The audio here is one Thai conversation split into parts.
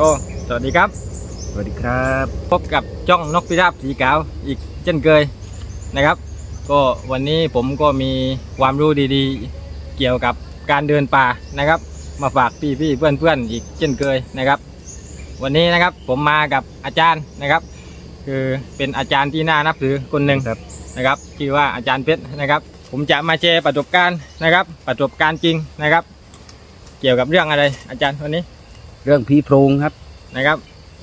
ก็สวัสดีครับ สวัสดีครับ พบกับจ้องนกพิราบสีขาวอีกเช่นเคยนะครับ ก็วันนี้ผมก็มีความรู้ดีๆ เกี่ยวกับการเดินป่านะครับ มาฝากพี่ๆเพื่อนๆอีกเช่นเคยนะครับ วันนี้นะครับผมมากับอาจารย์นะครับ คือเป็นอาจารย์ที่น่านับถือคนหนึ่งครับนะครับชื่อว่าอาจารย์เพชรนะครับ ผมจะมาแชร์ประสบการณ์นะครับ ประสบการณ์จริงนะครับ เกี่ยวกับเรื่องอะไรอาจารย์วันนี้ เรื่องผีโพรงครับนะครับ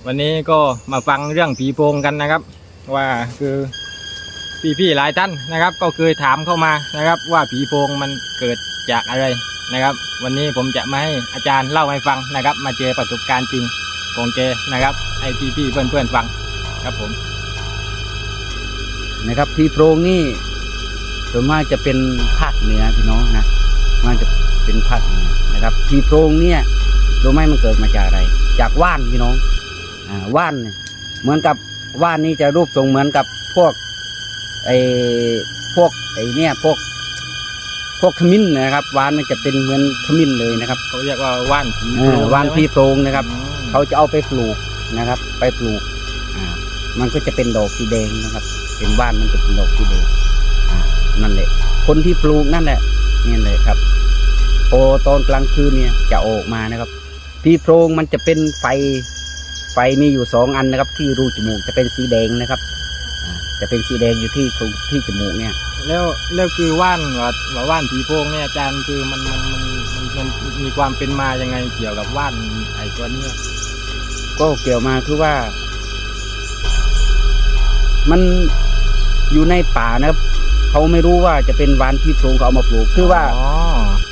วันนี้ก็มาฟังเรื่องผีโพงกันนะครับ ว่าคือพี่ๆหลายท่านนะครับ ก็เคยถามเข้ามานะครับ ว่าผีโพงมันเกิดจากอะไรนะครับ วันนี้ผมจะมาให้อาจารย์เล่าให้ฟังนะครับ มาเจอประสบการณ์จริงของแกนะครับให้พี่ๆเพื่อนๆฟังครับผมนะครับผีโพรงนี่ส่วนมากจะเป็นภาคเหนือพี่น้องนะมันจะเป็นภาคเหนือนะครับผีโพรงเนี่ย รู้ไหมมันเกิดมาจากอะไร จากว่านพี่น้องอ่าว่านเนี่ยเหมือนกับว่านนี่จะรูปทรงเหมือนกับพวกไอ้พวกไอ้เนี่ยพวก พวกขมิ้นนะครับว่านมันจะเป็นเหมือนขมิ้นเลยนะครับเขาเรียกว่าว่านผีเอโพองว่านใช่ไหมผีโพรงนะครับอืมเขาจะเอาไปปลูกนะครับ ไปปลูกอ่ามันก็จะเป็นดอกสีแดงนะครับ เป็นว่านมันจะเป็นดอกสีแดงอ่านั่นแหละ คนที่ปลูกนั่นแหละนี่เลยครับ พอตอนกลางคืนเนี่ยจะออกมานะครับ พี่โพรงมันจะเป็นไฟไฟมีอยู่สองอันนะครับ ที่รูจมูกจะเป็นสีแดงนะครับอ่าจะเป็นสีแดงอยู่ที่ตรงที่จมูกเนี่ย แล้วแล้วคือว่านว่าว่าว่านผีโพงเนี่ยอาจารย์คือมันมันมันมันมันมีความเป็นมายังไงเกี่ยวกับว่านไอ้ตัวเนี้ยก็เกี่ยวมาคือว่า มันอยู่ในป่านะครับเขาไม่รู้ว่าจะเป็นหวานที่โพรงเขาเอามาปลูกคือว่า อ๋อ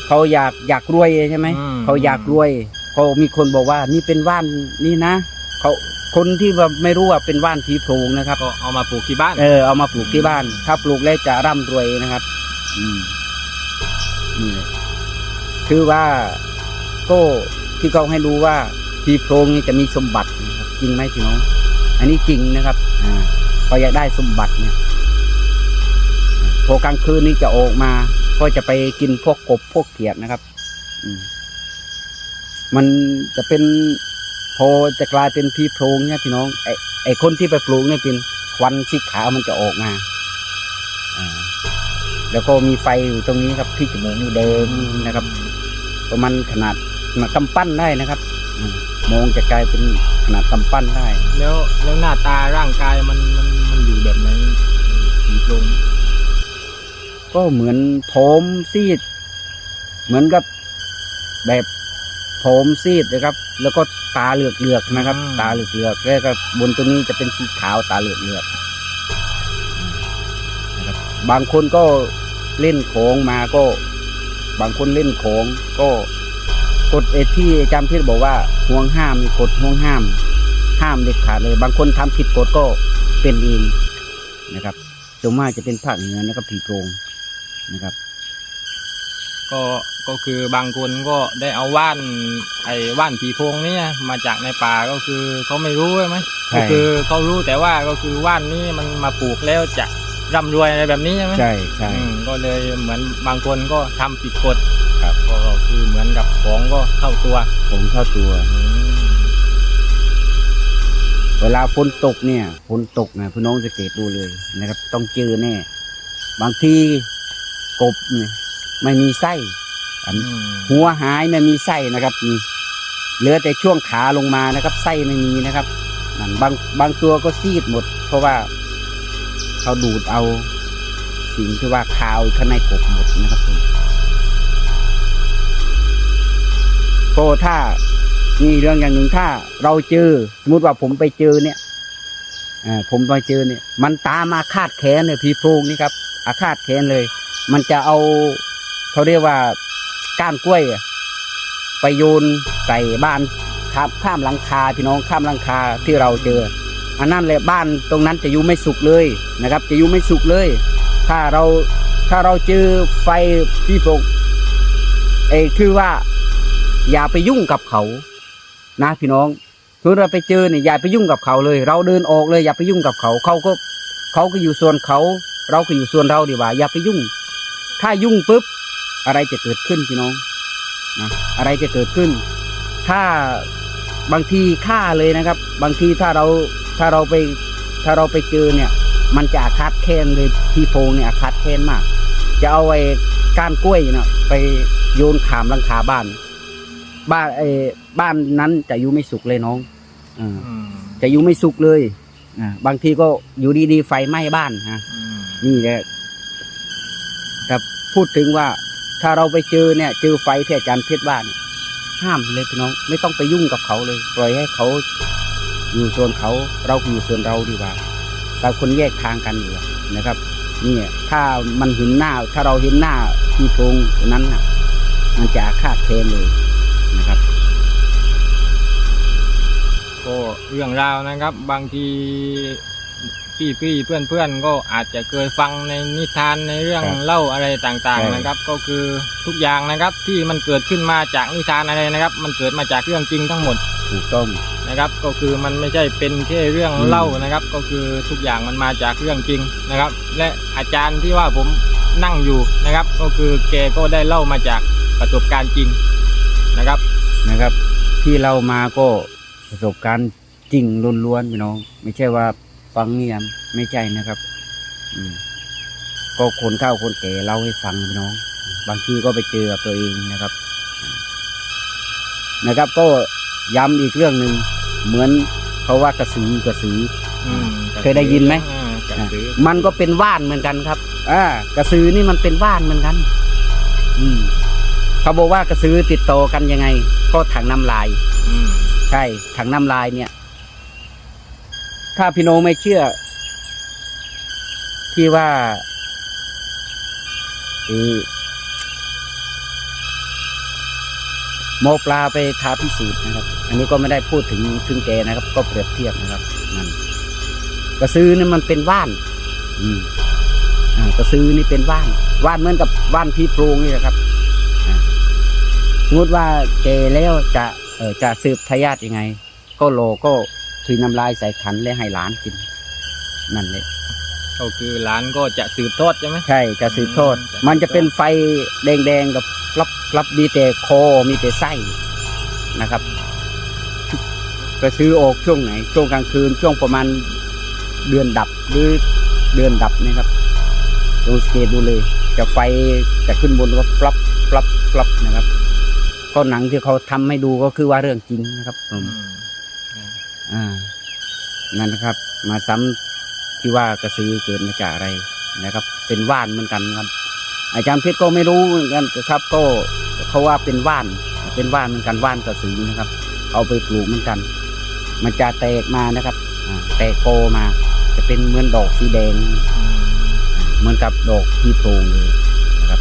เขาอยากอยากรวยใช่ไหมอืมเขาอยากรวย เขามีคนบอกว่านี่เป็นว่านนี่นะเขาคนที่ว่าไม่รู้ว่าเป็นว่านผีโพรงนะครับ ก็เอามาปลูกที่บ้าน เออเอามาปลูกที่บ้าน ถ้าปลูกแล้วจะร่ำรวยนะครับ อืมนี่เลยคือว่าก็ที่เขาให้รู้ว่าผีโพรงนี่จะมีสมบัตินะครับจริงไหมพี่น้อง อันนี้จริงนะครับอ่าเขาอยากได้สมบัติเนี่ยพอกลางคืนนี้จะออกมา ก็จะไปกินพวกกบพวกเขียดนะครับ อืม มันจะเป็นพอจะกลายเป็นผีโพรงเนี่ยพี่น้องไอไอคนที่ไปปลูกเนี่ยเป็นควันสีขาวมันจะออกมาอ่าแล้วก็มีไฟอยู่ตรงนี้ครับที่จมูกนี่แดงนะครับ ประมาณขนาดขนาดกำปั้นได้นะครับอืมมองจะกลายเป็นขนาดกำปั้นได้ แล้วแล้วหน้าตาร่างกายมันมันมันอยู่แบบไหนผีโพงก็เหมือนผมซีด เหมือนกับแบบผ มซีดนะครับ แล้วก็ตาเหลือกเหลือกๆนะครับตาเหลือกเหลือกๆแล้วก็บนตรงนี้จะเป็นสีขาวตาเหลือกเหลือกๆนะครับบางคนก็เล่นของมาก็ บางคนเล่นของก็กฎเอที่อาจารย์พิษบอกว่าห่วงห้ามมีกฎห่วงห้าม ห้ามเด็ดขาดเลย บางคนทำผิดกฎก็เป็นเองนะครับส่วนมากจะเป็นภาคเหนือนะครับผีโพรงนะครับ ก็ ก็คือบางคนก็ได้เอาว่านไอ้ว่านผีโพงเนี่ยมาจากในป่าก็คือเขาไม่รู้ใช่ไหมใช่ ก็คือเขารู้แต่ว่าก็คือว่านนี้มันมาปลูกแล้วจะร่ำรวยอะไรแบบนี้ใช่ไหมใช่ใช่ อืมก็เลยเหมือนบางคนก็ทำผิดกฎครับ ก็คือเหมือนกับของก็เข้าตัวผมเข้าตัว อืมเวลาฝนตกเนี่ยฝนตกนะพี่น้องสังเกตดูเลยนะครับ ต้องเจอแน่ บางทีกบเนี่ยไม่มีไส้ อันอืมหัวหายไม่มีไส้นะครับนี่เหลือแต่ช่วงขาลงมานะครับ ไส้ไม่มีนะครับนั่นบางบางตัวก็ซีดหมด เพราะว่าเขาดูดเอาสิ่งที่ว่าคาวข้างในกบหมดนะครับผมก็ถ้ามีเรื่องอย่างหนึ่งถ้าเราเจอ สมมติว่าผมไปเจอเนี่ยอ่าผมไปเจอเนี่ย มันตามมาคาดแขนเนี่ยพีโพรงนี่ครับอาฆาตแขนเลย มันจะเอาเขาเรียกว่า ก้านกล้วย ไปโยนใส่บ้านข้ามข้ามหลังคาพี่น้องข้ามหลังคาที่เราเจอ อันนั้นแหละบ้านตรงนั้นจะอยู่ไม่สุขเลยนะครับ จะอยู่ไม่สุขเลย ถ้าเราถ้าเราเจอไฟพี่โปกเอคือว่า อย่าไปยุ่งกับเขา นะพี่น้องคือเราไปเจอเนี่ยอย่าไปยุ่งกับเขาเลย เราเดินออกเลย อย่าไปยุ่งกับเขา เขาก็เขาก็อยู่ส่วนเขา เราก็อยู่ส่วนเราดีกว่า อย่าไปยุ่ง ถ้ายุ่งปุ๊บ อะไรจะเกิดขึ้นพี่น้องนะอะไรจะเกิดขึ้น ถ้าบางทีฆ่าเลยนะครับ บางทีถ้าเราถ้าเราไปถ้าเราไปเจอเนี่ย มันจะอาฆาตแค้นเลยพี่โพงเนี่ยอาฆาตแค้นมาก จะเอาไอ้ก้านกล้วยเนาะไปโยนขามหลังคาบ้าน บ้านไอ้บ้านนั้นจะอยู่ไม่สุขเลยน้องอ่าอืมจะอยู่ไม่สุขเลยอ่าบางทีก็อยู่ดีๆไฟไหม้บ้านฮะอืมนี่แหละแต่พูดถึงว่า ถ้าเราไปเจอเนี่ย เจอไฟที่อาจารย์เพชรว่าเนี่ยห้ามเลยพี่น้อง ไม่ต้องไปยุ่งกับเขาเลย ปล่อยให้เขาอยู่ส่วนเขาเราอยู่ส่วนเราดีกว่าเราคนแยกทางกันอยู่นะครับนี่ถ้ามันเห็นหน้า ถ้าเราเห็นหน้าพี่โพงนั้นน่ะมันจะอาฆาตแค้นเลยนะครับก็เรื่องราวนะครับ บางที พี่พี่เพื่อนเพื่อนๆก็อาจจะเคยฟังในนิทานในเรื่องครับเล่าอะไรต่างใช่ ๆนะครับ ก็คือทุกอย่างนะครับที่มันเกิดขึ้นมาจากนิทานอะไรนะครับ มันเกิดมาจากเรื่องจริงทั้งหมดถูกต้อง นะครับ ก็คือมันไม่ใช่เป็นแค่เรื่องอืม เล่านะครับ ก็คือทุกอย่างมันมาจากเรื่องจริงนะครับ และอาจารย์ที่ว่าผมนั่งอยู่นะครับ ก็คือแกก็ได้เล่ามาจากประสบการณ์จริงนะครับ นะครับ ที่เรามาก็ประสบการณ์จริงล้วนๆพี่น้อง ไม่ใช่ว่า ฟังเนี่ยไม่ใช่นะครับ อืม ก็คนเข้าคนแก่เล่าให้ฟังพี่น้อง บางทีก็ไปเจอกับตัวเองนะครับ นะครับ ก็ย้ำอีกเรื่องหนึ่งเหมือนเขาว่ากระสือกระสืออืมเคยได้ยินไหมอ่ากระสือมันก็เป็นว่านเหมือนกันครับอ่ากระสือนี่มันเป็นว่านเหมือนกัน อืมเขาบอกว่ากระสือติดต่อกันยังไง ก็ถังน้ำลายอืมใช่ถังน้ำลายเนี่ย ถ้าพี่โนไม่เชื่อ ที่ว่าเออหมอปลาไปท้าพิสูจน์นะครับ อันนี้ก็ไม่ได้พูดถึงถึงแกนะครับ ก็เปรียบเทียบนะครับนั่นกระซือนี่มันเป็นว่าน อืมอ่ากระซือนี่เป็นว่านว่านเหมือนกับว่านพีโพรงนี่แหละครับสมมติว่าแกแล้วจะเออจะสืบทายาทยังไง ก็โลก็ ถุยน้ำลายใส่ขันและให้หลานกิน นั่นเลยก็คือหลานก็จะสืบทอดใช่ไหมใช่จะสืบทอดอืมจะสืบทอดมันจะเป็นไฟแดงๆกับรับรับมีแต่คอมีแต่ไส้นะครับกระซื้อออกช่วงไหน ช่วงกลางคืน ช่วงประมาณเดือนดับหรือเดือนดับนะครับลองสังเกตดูเลย จะไฟจะขึ้นบนก็ฟลับฟลับฟลับนะครับก็หนังที่เขาทำให้ดูก็คือว่าเรื่องจริงนะครับผม อ่านั่นนะครับ มาซ้ำที่ว่ากระสือเกิดมาจากอะไรนะครับ เป็นว่านเหมือนกันครับ อาจารย์เพชรก็ไม่รู้เหมือนกันครับ ก็เขาว่าเป็นว่าน เป็นว่านเหมือนกันว่านกระสือนะครับ เอาไปปลูกเหมือนกัน มันจะแตกมานะครับแตกโกมา จะเป็นเหมือนดอกสีแดง เหมือนกับดอกที่โพรงเลยนะครับ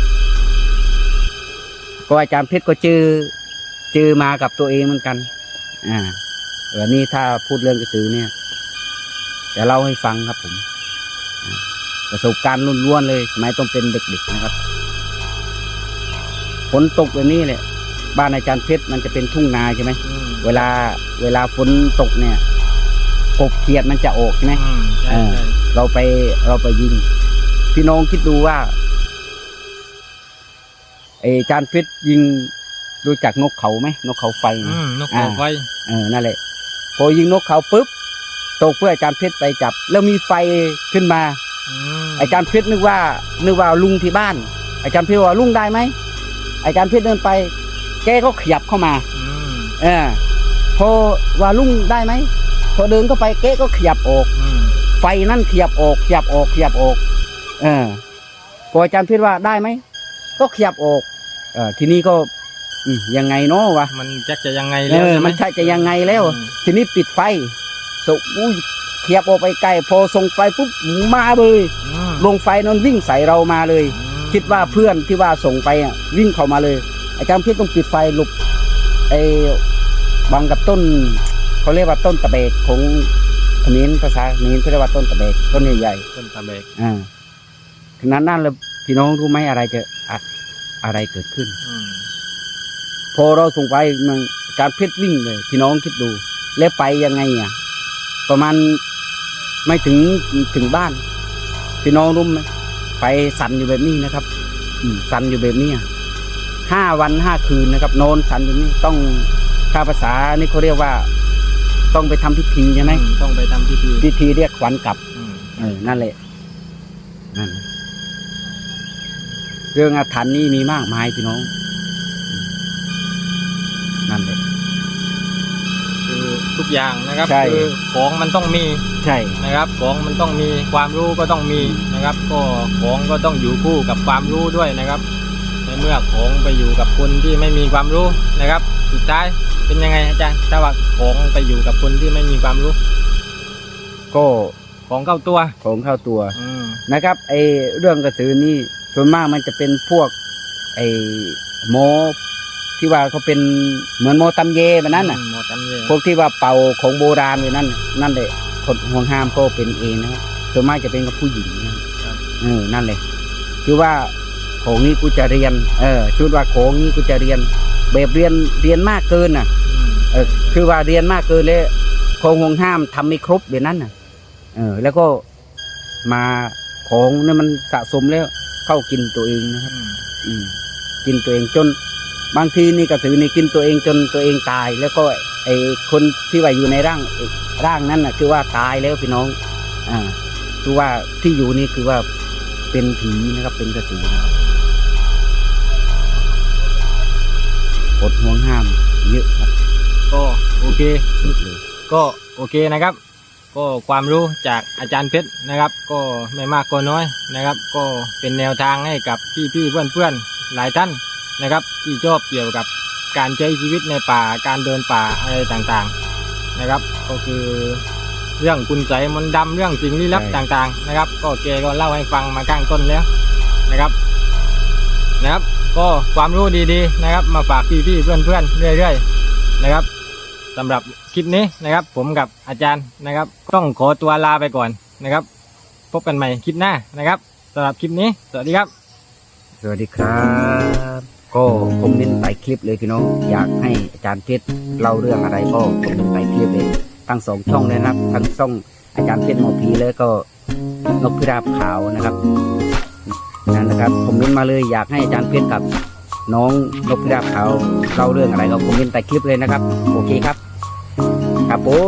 ก็อาจารย์เพชรก็เจอเจอมากับตัวเองเหมือนกัน อ่า วันนี้ถ้าพูดเรื่องกระสือเนี่ย จะเล่าให้ฟังครับผมอ่าประสบการณ์ล้วนๆเลยสมัยต้องเป็นเด็กๆนะครับฝนตกแบบนี้แหละบ้านอาจารย์เพชรมันจะเป็นทุ่งนาใช่ไหมอืมเวลาเวลาฝนตกเนี่ยกบเขียดมันจะออกใช่ไหมอืมใช่อ่าใช่เราไปเราไปยิง พี่น้องคิดดูว่าไอจานเพชรยิงรู้จักนกเขาไหมนกเขาไฟอืมนกอ่าเขาไฟเออนั่นแหละ พอยิงนกเขาปุ๊บตกเพื่ออาจารย์เพชรไปจับ แล้วมีไฟขึ้นมาอืมอาจารย์เพชรนึกว่านึกว่าลุงที่บ้าน อาจารย์เพชรว่าลุงได้ไหมอาจารย์เพชรเดินไป แกก็ขยับเข้ามาอืมเออพอว่าลุงได้ไหมพอเดินเข้าไปแกก็ขยับออกอืมไฟนั่นขยับออกขยับออกขยับออก เออพออาจารย์พิดว่าได้ไหมก็ขยับออกเออทีนี้ก็ อืมยังไงเนาะวะมันจักจะยังไงเอแล้วอใช่ไหมมันใช่จะยังไงแล้ว อืมทีนี้ปิดไฟสุอุ้ยขยับออกไปไกลพอส่งไฟปุ๊บมาเลย อืมลงไฟนั้นวิ่งใส่เรามาเลยอืมคิดว่าเพื่อนที่ว่าส่งไปอะวิ่งเข้ามาเลยอาจารย์เพชรต้องปิดไฟหลบไอ้บังกับต้นเขาเรียกว่าต้นตะเบกของเขมรภาษาเขมรเขาเรียกว่าต้นตะเบกต้นใหญ่ต้นตะเบกๆอ่าขนาดนั้นเลยพี่น้องรู้ไหมอะไรจะอะอะไรเกิดขึ้น อืม พอเราส่งไปมันอาจารย์เพชรวิ่งเลยพี่น้องคิดดู แล้วไปยังไงอะประมาณไม่ถึงถึงบ้าน พี่น้องรู้ไหมไปสั่นอยู่แบบนี้นะครับอืมสั่นอยู่แบบนี้อะห้าวันห้าคืนนะครับ นอนสั่นแบบนี้ต้องถ้าภาษานี่เขาเรียกว่า ต้องไปทำพิธีใช่ไหมอืต้องไปทำพิธีพิธีเรียกขวัญกลับอืมเออนั่นแหละนั่นเรื่องอาถรรพ์นี่มีมากมายพี่น้อง นั่นแหละคือทุกอย่างนะครับใช่ คือของมันต้องมีใช่ นะครับ ของมันต้องมีความรู้ก็ต้องมีนะครับ ก็ของก็ต้องอยู่คู่กับความรู้ด้วยนะครับ ในเมื่อของไปอยู่กับคนที่ไม่มีความรู้นะครับ สุดท้ายเป็นยังไงอาจารย์ถ้าว่าของไปอยู่กับคนที่ไม่มีความรู้ ก็ของเข้าตัว ของเข้าตัว อืมนะครับไอเรื่องกระสือนี่ส่วนมากมันจะเป็นพวกไอโม ที่ว่าเขาเป็นเหมือนโมตำเยแบบนั้นน่ะอืมหมดจำเยพวกที่ว่าเป่าของโบราณแบบนั้นน่ะนั่นแหละคนห่วงห้ามก็เป็นเองนะครับส่วนมากจะเป็นกับผู้หญิงนะครับเออนั่นเลยคือว่าของนี้กูจะเรียน เออชุดว่าของนี้กูจะเรียนแบบเรียนเรียนมากเกินน่ะอืมเออคือว่าเรียนมากเกินเลยของห่วงห้ามทำไม่ครบแบบนั้นน่ะ เออ แล้วก็มาของเนี่ยมันสะสมแล้วเข้ากินตัวเองนะครับ อืมอืมกินตัวเองจน บางทีนี่กระสือนี่กินตัวเองจนตัวเองตาย แล้วก็ไอ้คนที่ว่าอยู่ในร่างร่างนั้นน่ะ คือว่าตายแล้วพี่น้อง อ่าคือว่าที่อยู่นี่คือว่าเป็นผีนะครับเป็นกระสือนะครับกดห่วงห้ามเยอะครับ ก็โอเค ก็โอเคนะครับ ก็ความรู้จากอาจารย์เพชรนะครับ ก็ไม่มากก็น้อยนะครับ ก็เป็นแนวทางให้กับพี่ๆเพื่อนๆหลายท่าน นะครับที่ชอบเกี่ยวกับการใช้ชีวิตในป่าการเดินป่าอะไรต่างๆนะครับ ก็คือเรื่องคุณใสยมนต์ดำเรื่องสิ่งลี้ลับต่างๆ นะครับ ก็แกก็เล่าให้ฟังมาข้างต้นแล้วนะครับนะครับ ก็ความรู้ดีๆนะครับ มาฝากพี่ๆเพื่อนๆเรื่อยๆนะครับสำหรับคลิปนี้นะครับ ผมกับอาจารย์นะครับ ต้องขอตัวลาไปก่อนนะครับ พบกันใหม่คลิปหน้านะครับสำหรับคลิปนี้ สวัสดีครับ สวัสดีครับ ก็คอมเมนต์ใต้คลิปเลยพี่น้องอยากให้อาจารย์เพชรเล่าเรื่องอะไรก็คอมเมนต์ใต้คลิปเลยทั้งสองช่องเลยนะครับทั้งช่องอาจารย์เพชรหมอผีแล้วก็นกพิราบขาวนะครับนั่นนะครับคอมเมนต์มาเลยอยากให้อาจารย์เพชรกับน้องนกพิราบขาวเล่าเรื่องอะไรก็คอมเมนต์ใต้คลิปเลยนะครับ โอเคครับครับผม